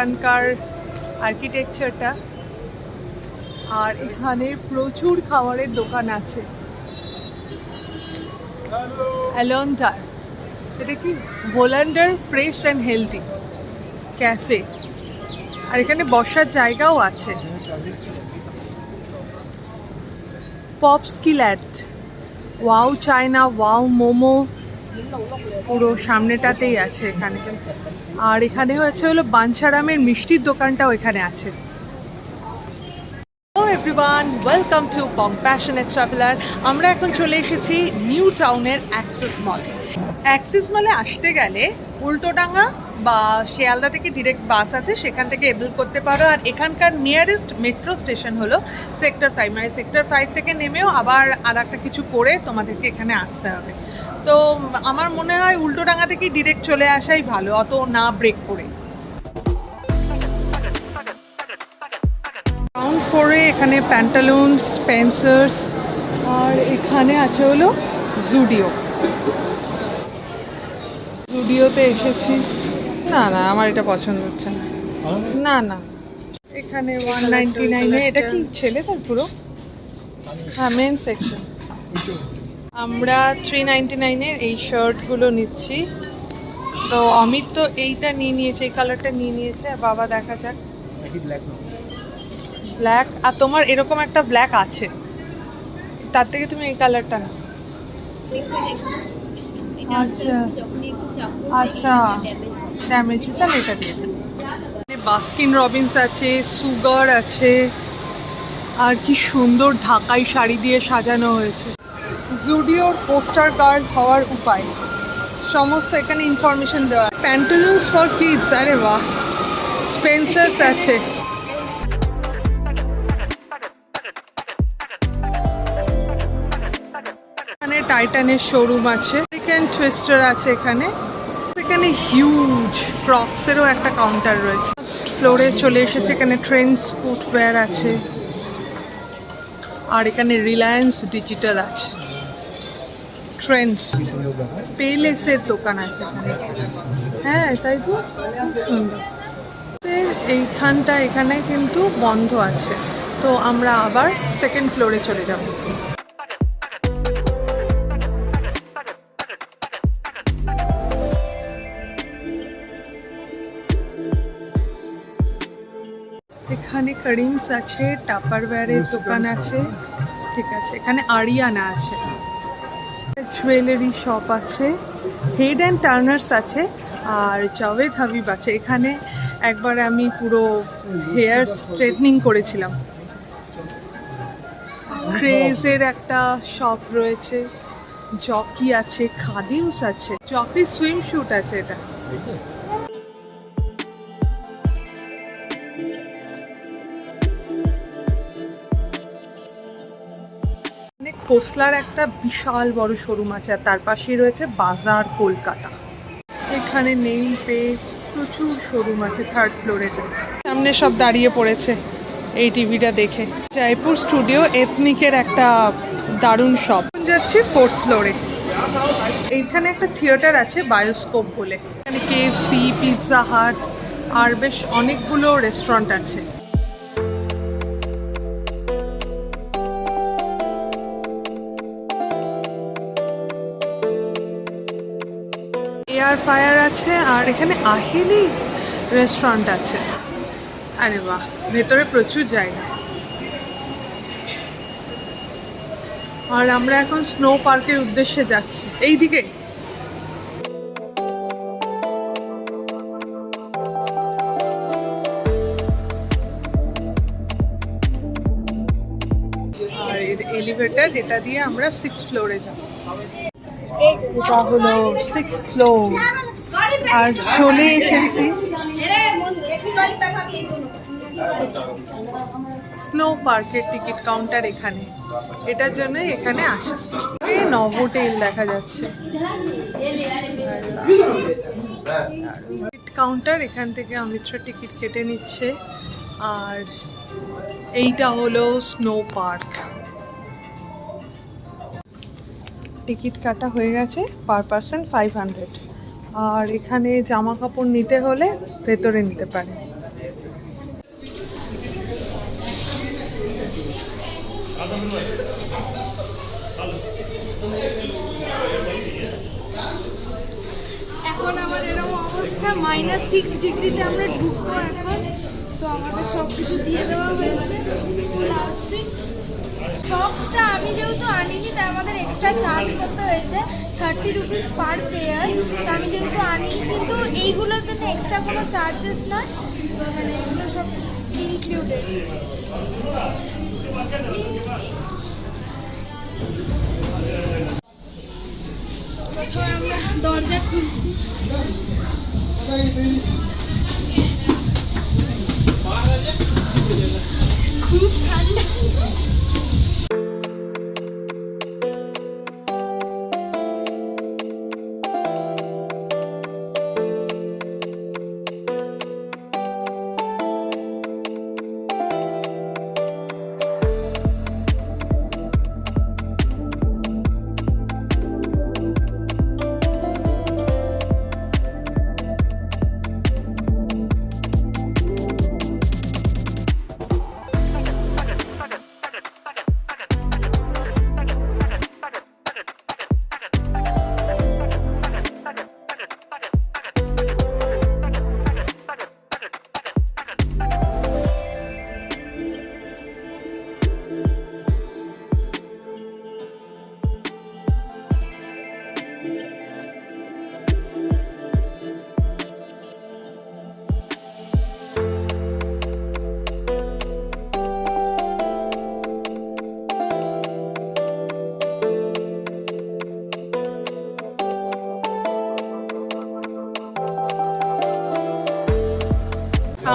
এখানকার আর্কিটেকচারটা আর এখানে প্রচুর খাবারের দোকান আছে। অ্যালন্টার, এটা কি? ভোলান্ডার ফ্রেশ অ্যান্ড হেলদি ক্যাফে। আর এখানে বসার জায়গাও আছে। পপস্কিল্যাট, ওয়াও চায়না, ওয়াও মোমো। পুরো সামনেটাতেই আছে এখানে। আর এখানে হয়েছে হলো বাঞ্ছারামের মিষ্টির দোকানটাও এখানে আছে। Everyone welcome to compassionate traveller আমরা এখন চলে এসেছি নিউ টাউনের অ্যাক্সেস মলে। অ্যাক্সেস মলে আসতে গেলে উল্টোডাঙ্গা বা শিয়ালদা থেকে ডিরেক্ট বাস আছে, সেখান থেকে এবেল করতে পারো। আর এখানকার নিয়ারেস্ট মেট্রো স্টেশন হলো সেক্টর ফাইভ মানে সেক্টর ফাইভ থেকে নেমেও আবার আর একটা কিছু করে তোমাদেরকে এখানে আসতে হবে। তো আমার মনে হয় উল্টোডাঙ্গা থেকেই ডিরেক্ট চলে আসাই ভালো, অত না ব্রেক করে। গ্রাউন্ড ফ্লোরে এখানে প্যান্টালুনস স্পেন্সার্স আর এখানে আছে হলো জুডিও জুডিওতে এসেছি। না না আমার এটা পছন্দ হচ্ছে না। না না। এখানে ওয়ান নাইনটি নাইনে এটা কি ছেলে তার পুরো? হ্যাঁ মেন সেকশন আমরা থ্রি নাইনটি নাইনের এই শার্টগুলো নিচ্ছি। তো অমিত তো এইটা নিয়ে নিয়েছে এই কালারটা নিয়ে নিয়েছে বাবা দেখা যাক। ব্ল্যাক আর তোমার এরকম একটা ব্ল্যাক আছে। তার থেকে তুমি এই কালারটা না আচ্ছা। আচ্ছা ড্যামেজ তাহলে এটা দিয়ে। এখানে বাস্কিন রবিন্স আছে সুগার আছে, আর কি সুন্দর ঢাকাই শাড়ি দিয়ে সাজানো হয়েছে। জুডিওর পোস্টার গার্ড হওয়ার উপায়। সমস্ত এখানে ইনফরমেশন দেওয়া প্যান্টালুন্স ফর কিডস আরে বাহ। স্পেন্সার্স আছে। এখানে টাইটানের শোরুম আছে। চিকেন টুইস্টার আছে এখানে। এখানে হিউজ ক্রক্সেরও একটা কাউন্টার রয়েছে। ফার্স্ট ফ্লোরে চলে এসেছে, এখানে ট্রেন্ডস ফুটওয়্যার আছে। আর এখানে রিলায়েন্স ডিজিটাল আছে। ট্রেন্ডস পেলেসের দোকান আছে। হ্যাঁ তাই তো? সুন্দর এইখানটা এখানে কিন্তু বন্ধ আছে। তো আমরা আবার সেকেন্ড ফ্লোরে চলে যাব। এখানে করিমস আছে টাপারওয়্যারের দোকান আছে। ঠিক আছে এখানে আরিয়ানা আছে। জুয়েলারি শপ আছে হেড অ্যান্ড টার্নার্স আছে আর জাভেদ হাবিব আছে। এখানে একবার আমি পুরো হেয়ার স্ট্রেটনিং করেছিলাম। ক্রেজের একটা শপ রয়েছে জকি আছে খাদিমস আছে জকি সুইম শুট আছে এটা। খোসলার একটা বিশাল বড় শোরুম আছে আর তার পাশেই রয়েছে বাজার কলকাতা। এখানে নেইল পে প্রচুর শোরুম আছে থার্ড ফ্লোরে সামনে সব দাঁড়িয়ে পড়েছে এই টিভিটা দেখে। জয়পুর স্টুডিও এথনিকের একটা দারুণ শপ যাচ্ছি ফোর্থ ফ্লোরে এইখানে একটা থিয়েটার আছে বায়োস্কোপ বলে। এখানে কেএফসি পিৎজা হাট আর বেশ অনেকগুলো রেস্টুরেন্ট আছে। এয়ার ফায়ার আছে আর এখানে আহেলি রেস্টুরেন্ট আছে। আরে বাহ, ভেতরে প্রচুর জায়গা। আর আমরা এখন স্নো পার্কের উদ্দেশ্যে যাচ্ছি। এই দিকে এলিভেটর যেটা দিয়ে আমরা সিক্স ফ্লোরে যাব। এটা হলো সিক্স ফ্লোর আর চলে এসেছি। স্নো পার্কের টিকিট কাউন্টার এখানে। এটার জন্য এখানে আসা। নভোটেল দেখা যাচ্ছে। টিকিট কাউন্টার এখান থেকে অমৃতসর টিকিট কেটে নিচ্ছে। আর এইটা হলো স্নো পার্ক টিকিট কাটা হয়ে গেছে পার পারসন ফাইভ হান্ড্রেড। আর এখানে জামা কাপড় নিতে হলে ভেতরে নিতে পারে এখন অবস্থা মাইনাস সিক্স ডিগ্রিতে আমরা ঢুকবো এখন। তো আমাদের সবকিছু দিয়ে দেওয়া হয়েছে। সক্সটা আমি যেহেতু আনিনি, তাই আমাদের এক্সট্রা চার্জ করতে হয়েছে থার্টি রুপিস পার পেয়ার তো আমি যেহেতু আনিনি, কিন্তু এইগুলোর জন্য এক্সট্রা কোনো চার্জেস নয়। মানে এগুলো সব ইনক্লুডেড দরজা খুলছি। খুব ঠান্ডা।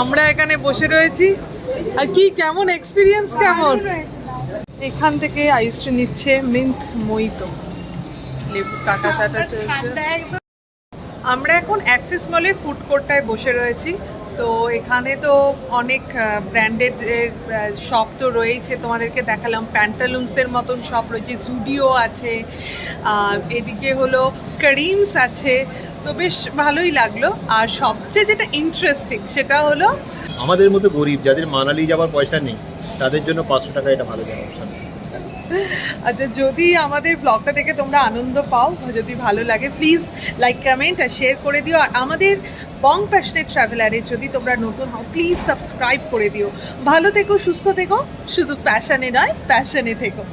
আমরা এখানে বসে রয়েছি। আর কি, কেমন এক্সপিরিয়েন্স কেমন? এখান থেকে আইসটা নিচ্ছে মিন্ট মোহিতো লেবু, কাটা কাটা চলছে। আমরা এখন অ্যাক্সিস মলের ফুড কোর্টটায় বসে রয়েছি। তো এখানে তো অনেক ব্র্যান্ডেড শপ তো রয়েছে তোমাদেরকে দেখালাম প্যান্টালুমসের মতন শপ রয়েছে জুডিও আছে এদিকে হলো করিমস আছে। তো বেশ ভালোই লাগল। আর সবচেয়ে যেটা ইন্টারেস্টিং সেটা হলো আমাদের মতো গরিব যাদের মানালি যাওয়ার পয়সা নেই তাদের জন্য পাঁচশো টাকা এটা ভালো জায়গা অপশন আচ্ছা যদি আমাদের ব্লগটা দেখে তোমরা আনন্দ পাও যদি ভালো লাগে প্লিজ লাইক কমেন্ট আর শেয়ার করে দিও। আর আমাদের বং প্যাশনের ট্রাভেলারে যদি তোমরা নতুন হও প্লিজ সাবস্ক্রাইব করে দিও। ভালো থেকো সুস্থ থেকো। শুধু প্যাশনে নয় প্যাশনে থেকো।